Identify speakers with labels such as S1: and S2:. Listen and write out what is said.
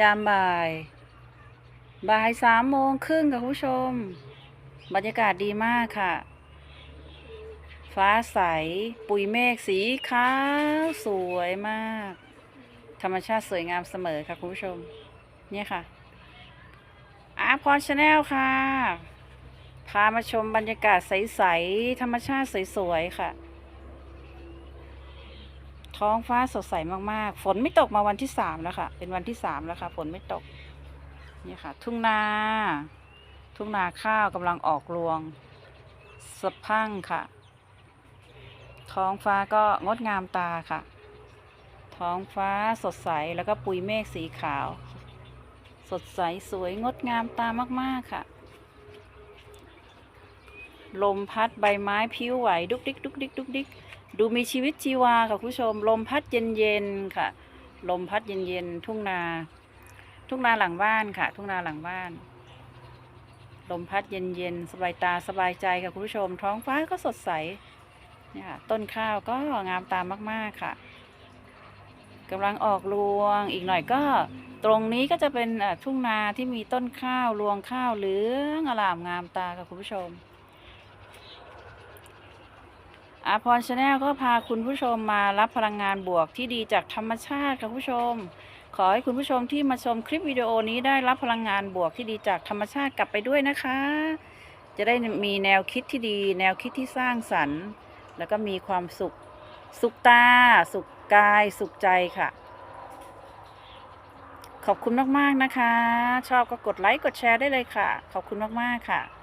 S1: ยามบ่าย บ่ายสามโมงครึ่งค่ะคุณผู้ชม บรรยากาศดีมากค่ะ ฟ้าใส ปุยเมฆสีขาวสวยมาก ธรรมชาติสวยงามเสมอค่ะคุณผู้ชม เนี่ยค่ะอาพรชาแนลค่ะ พามาชมบรรยากาศใส ๆ ธรรมชาติสวย ๆ ค่ะ ท้องฟ้าสดใสมากๆ ฝนไม่ตกมาวันที่สามแล้วค่ะ เป็นวันที่สามแล้วค่ะ ฝนไม่ตก นี่ค่ะ ทุ่งนา ทุ่งนาข้าวกำลังออกรวงสะพังค่ะ ท้องฟ้าก็งดงามตาค่ะ ท้องฟ้าสดใสแล้วก็ปุยเมฆสีขาว สดใสสวยงดงามตามากๆค่ะ ลมพัดใบไม้พิ้วไหวดุกดิกดุกดิกดุกดิก ดูมีชีวิตชีวาค่ะคุณผู้ชม ลมพัดเย็นๆค่ะ ลมพัดเย็นๆทุ่งนา ทุ่งนาหลังบ้านค่ะ ทุ่งนาหลังบ้าน ลมพัดเย็นๆสบายตาสบายใจค่ะคุณผู้ชม ท้องฟ้าก็สดใสเนี่ยค่ะต้นข้าวก็งามตามมาก ๆค่ะกำลังออกรวงอีกหน่อยก็ตรงนี้ก็จะเป็นอ่อทุ่งนาที่มีต้นข้าวรวงข้าวเหลืองอลามงามตาค่ะคุณผู้ชม อาพรชาแนลก็พาคุณผู้ชมมารับพลังงานบวกที่ดีจากธรรมชาติค่ะคุณผู้ชม ขอให้คุณผู้ชมที่มาชมคลิปวิดีโอนี้ได้รับพลังงานบวกที่ดีจากธรรมชาติกลับไปด้วยนะคะ จะได้มีแนวคิดที่ดี แนวคิดที่สร้างสรรค์ แล้วก็มีความสุข สุขตา สุขกาย สุขใจค่ะ ขอบคุณมากๆนะคะ ชอบก็กดไลค์กดแชร์ได้เลยค่ะ ขอบคุณมากๆค่ะ